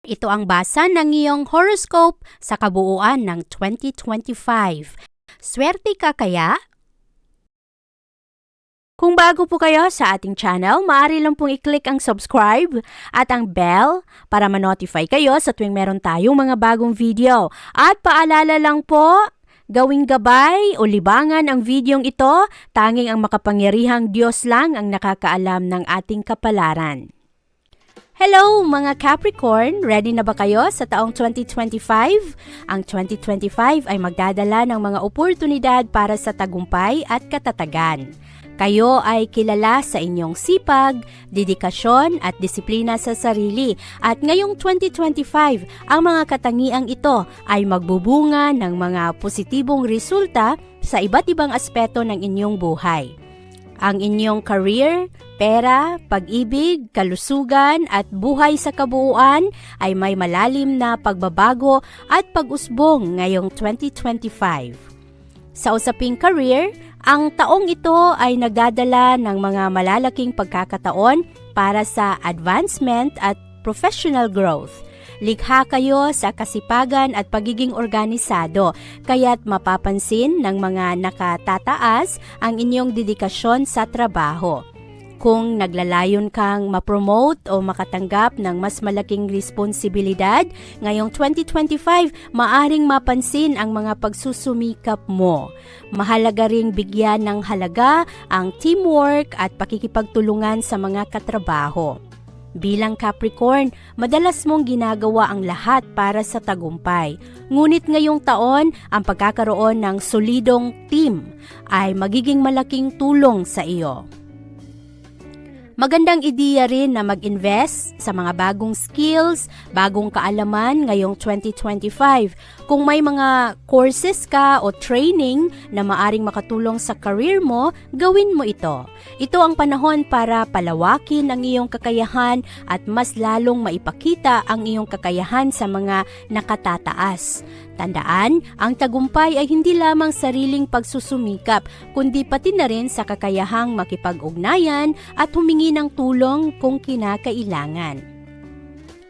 Ito ang basa ng iyong horoscope sa kabuuan ng 2025. Swerte ka kaya? Kung bago po kayo sa ating channel, maaari lang pong i-click ang subscribe at ang bell para ma-notify kayo sa tuwing meron tayong mga bagong video. At paalala lang po, gawing gabay o libangan ang videong ito, tanging ang makapangyarihang Diyos lang ang nakakaalam ng ating kapalaran. Hello mga Capricorn! Ready na ba kayo sa taong 2025? Ang 2025 ay magdadala ng mga oportunidad para sa tagumpay at katatagan. Kayo ay kilala sa inyong sipag, dedikasyon at disiplina sa sarili at ngayong 2025 ang mga katangiang ito ay magbubunga ng mga positibong resulta sa iba't ibang aspeto ng inyong buhay ang inyong career, pera, pag-ibig, kalusugan at buhay sa kabuuan ay may malalim na pagbabago at pag-usbong ngayong 2025. Sa usaping career, ang taong ito ay nagdadala ng mga malalaking pagkakataon para sa advancement at professional growth. Likha kayo sa kasipagan at pagiging organisado, kaya't mapapansin ng mga nakatataas ang inyong dedikasyon sa trabaho. Kung naglalayon kang mapromote o makatanggap ng mas malaking responsibilidad, ngayong 2025, maaring mapansin ang mga pagsusumikap mo. Mahalaga ring bigyan ng halaga ang teamwork at pakikipagtulungan sa mga katrabaho. Bilang Capricorn, madalas mong ginagawa ang lahat para sa tagumpay. Ngunit ngayong taon, ang pagkakaroon ng solidong team ay magiging malaking tulong sa iyo. Magandang ideya rin na mag-invest sa mga bagong skills, bagong kaalaman ngayong 2025. Kung may mga courses ka o training na maaring makatulong sa career mo, gawin mo ito. Ito ang panahon para palawakin ang iyong kakayahan at mas lalong maipakita ang iyong kakayahan sa mga nakatataas. Tandaan, ang tagumpay ay hindi lamang sariling pagsusumikap, kundi pati na rin sa kakayahang makipag-ugnayan at humingi ng tulong kung kinakailangan.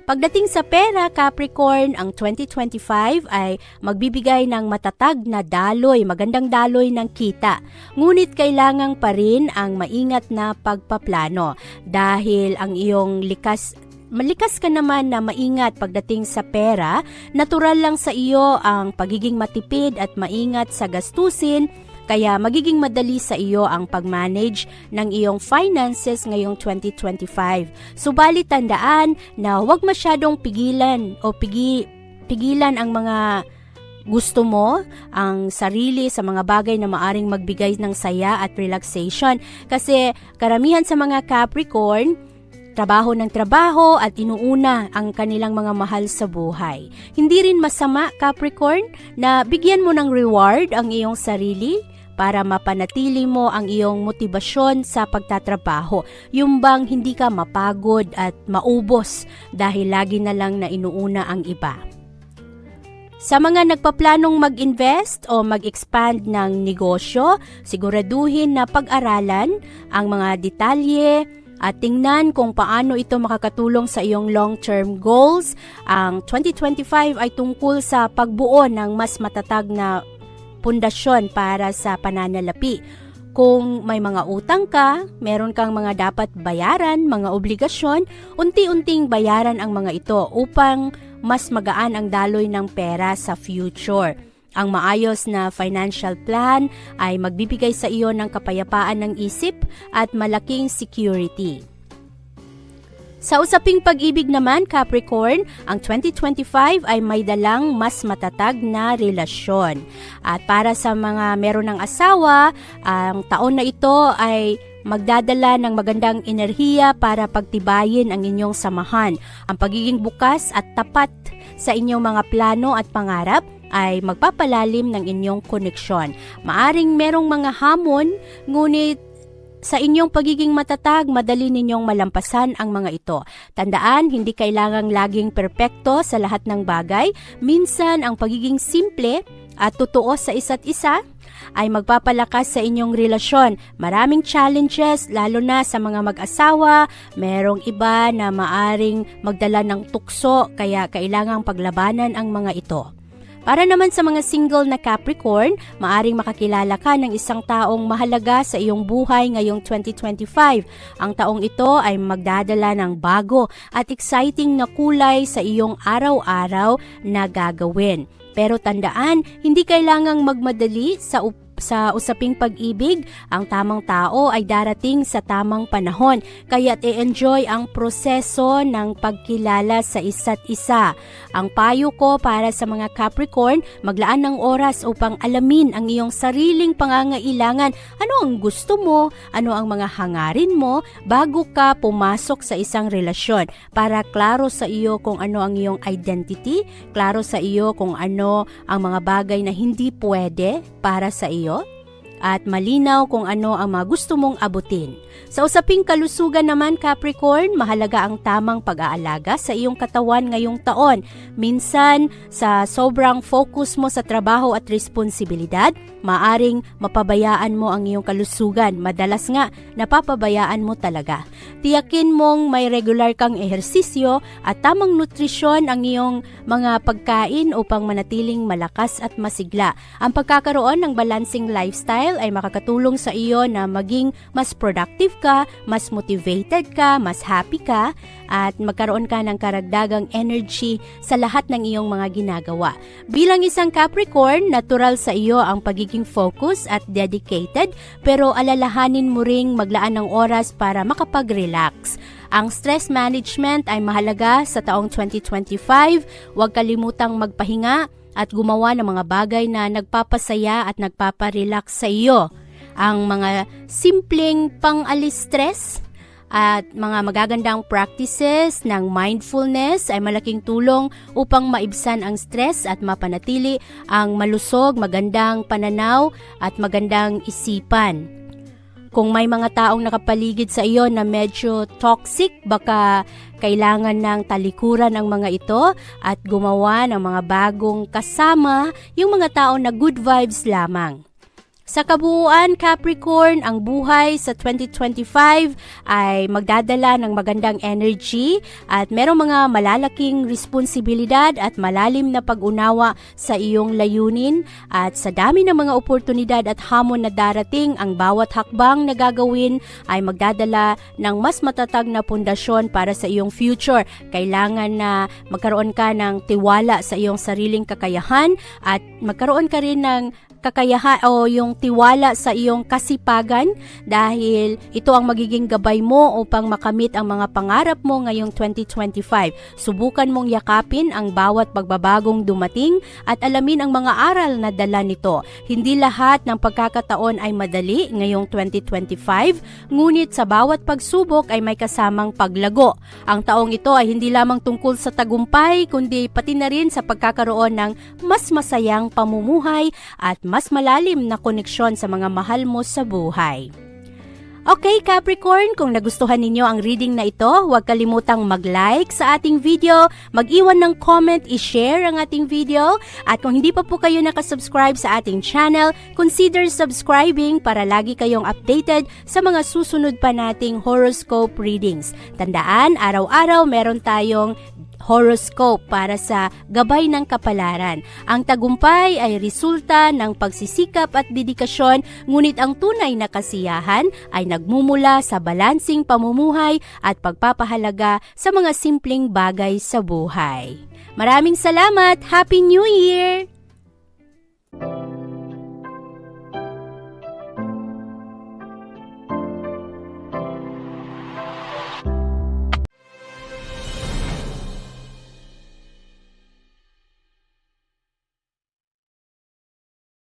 Pagdating sa pera, Capricorn, ang 2025 ay magbibigay ng matatag na daloy, magandang daloy ng kita. Ngunit kailangan pa rin ang maingat na pagpaplano dahil ang iyong likas Malikas ka naman na maingat pagdating sa pera, natural lang sa iyo ang pagiging matipid at maingat sa gastusin, kaya magiging madali sa iyo ang pag-manage ng iyong finances ngayong 2025. Subalit tandaan na huwag masyadong pigilan o pigi, pigilan ang mga gusto mo, ang sarili sa mga bagay na maaring magbigay ng saya at relaxation. Kasi karamihan sa mga Capricorn, trabaho ng trabaho at inuuna ang kanilang mga mahal sa buhay. Hindi rin masama, Capricorn, na bigyan mo ng reward ang iyong sarili para mapanatili mo ang iyong motibasyon sa pagtatrabaho. Yung bang hindi ka mapagod at maubos dahil lagi na lang na inuuna ang iba. Sa mga nagpaplanong mag-invest o mag-expand ng negosyo, siguraduhin na pag-aralan ang mga detalye at tingnan kung paano ito makakatulong sa iyong long-term goals. Ang 2025 ay tungkol sa pagbuo ng mas matatag na pundasyon para sa pananalapi. Kung may mga utang ka, meron kang mga dapat bayaran, mga obligasyon, unti-unting bayaran ang mga ito upang mas magaan ang daloy ng pera sa future. Ang maayos na financial plan ay magbibigay sa iyo ng kapayapaan ng isip at malaking security. Sa usaping pag-ibig naman, Capricorn, ang 2025 ay may dalang mas matatag na relasyon. At para sa mga meron ng asawa, ang taon na ito ay magdadala ng magandang enerhiya para pagtibayin ang inyong samahan. Ang pagiging bukas at tapat sa inyong mga plano at pangarap ay magpapalalim ng inyong koneksyon. Maaring merong mga hamon, ngunit sa inyong pagiging matatag, madali ninyong malampasan ang mga ito. Tandaan, hindi kailangang laging perpekto sa lahat ng bagay. Minsan, ang pagiging simple at totoo sa isa't isa ay magpapalakas sa inyong relasyon. Maraming challenges, lalo na sa mga mag-asawa. Merong iba na maaring magdala ng tukso, kaya kailangang paglabanan ang mga ito. Para naman sa mga single na Capricorn, maaring makakilala ka ng isang taong mahalaga sa iyong buhay ngayong 2025. Ang taong ito ay magdadala ng bago at exciting na kulay sa iyong araw-araw na gagawin. Pero tandaan, hindi kailangang magmadali sa up- sa usaping pag-ibig, ang tamang tao ay darating sa tamang panahon, kaya't i-enjoy ang proseso ng pagkilala sa isa't isa. Ang payo ko para sa mga Capricorn, maglaan ng oras upang alamin ang iyong sariling pangangailangan, ano ang gusto mo, ano ang mga hangarin mo, bago ka pumasok sa isang relasyon, para klaro sa iyo kung ano ang iyong identity, klaro sa iyo kung ano ang mga bagay na hindi pwede para sa iyo, at malinaw kung ano ang mga gusto mong abutin. Sa usaping kalusugan naman Capricorn, mahalaga ang tamang pag-aalaga sa iyong katawan ngayong taon. Minsan, sa sobrang focus mo sa trabaho at responsibilidad, maaring mapabayaan mo ang iyong kalusugan. Madalas nga, napapabayaan mo talaga. Tiyakin mong may regular kang ehersisyo at tamang nutrisyon ang iyong mga pagkain upang manatiling malakas at masigla. Ang pagkakaroon ng balancing lifestyle ay makakatulong sa iyo na maging mas productive ka, mas motivated ka, mas happy ka, at magkaroon ka ng karagdagang energy sa lahat ng iyong mga ginagawa. Bilang isang Capricorn, natural sa iyo ang pagiging focus at dedicated, pero alalahanin mo ring maglaan ng oras para makapag-relax. Ang stress management ay mahalaga sa taong 2025. Huwag kalimutang magpahinga at gumawa ng mga bagay na nagpapasaya at nagpaparelax sa iyo. Ang mga simpleng pang-alis stress at mga magagandang practices ng mindfulness ay malaking tulong upang maibsan ang stress at mapanatili ang malusog, magandang pananaw at magandang isipan. Kung may mga taong nakapaligid sa iyo na medyo toxic, baka kailangan ng talikuran ang mga ito at gumawa ng mga bagong kasama yung mga tao na good vibes lamang. Sa kabuuan, Capricorn, ang buhay sa 2025 ay magdadala ng magandang energy at merong mga malalaking responsibilidad at malalim na pag-unawa sa iyong layunin at sa dami ng mga oportunidad at hamon na darating, ang bawat hakbang na gagawin ay magdadala ng mas matatag na pundasyon para sa iyong future. Kailangan na magkaroon ka ng tiwala sa iyong sariling kakayahan at magkaroon ka rin ng kakayahan o yung tiwala sa iyong kasipagan dahil ito ang magiging gabay mo upang makamit ang mga pangarap mo ngayong 2025. Subukan mong yakapin ang bawat pagbabagong dumating at alamin ang mga aral na dala nito. Hindi lahat ng pagkakataon ay madali ngayong 2025, ngunit sa bawat pagsubok ay may kasamang paglago. Ang taong ito ay hindi lamang tungkol sa tagumpay kundi pati na rin sa pagkakaroon ng mas masayang pamumuhay at mas malalim na koneksyon sa mga mahal mo sa buhay. Okay Capricorn, kung nagustuhan ninyo ang reading na ito, huwag kalimutang mag-like sa ating video, mag-iwan ng comment, i-share ang ating video, at kung hindi pa po kayo nakasubscribe sa ating channel, consider subscribing para lagi kayong updated sa mga susunod pa nating horoscope readings. Tandaan, araw-araw meron tayong horoscope para sa gabay ng kapalaran. Ang tagumpay ay resulta ng pagsisikap at dedikasyon, ngunit ang tunay na kasiyahan ay nagmumula sa balansing pamumuhay at pagpapahalaga sa mga simpleng bagay sa buhay. Maraming salamat! Happy New Year!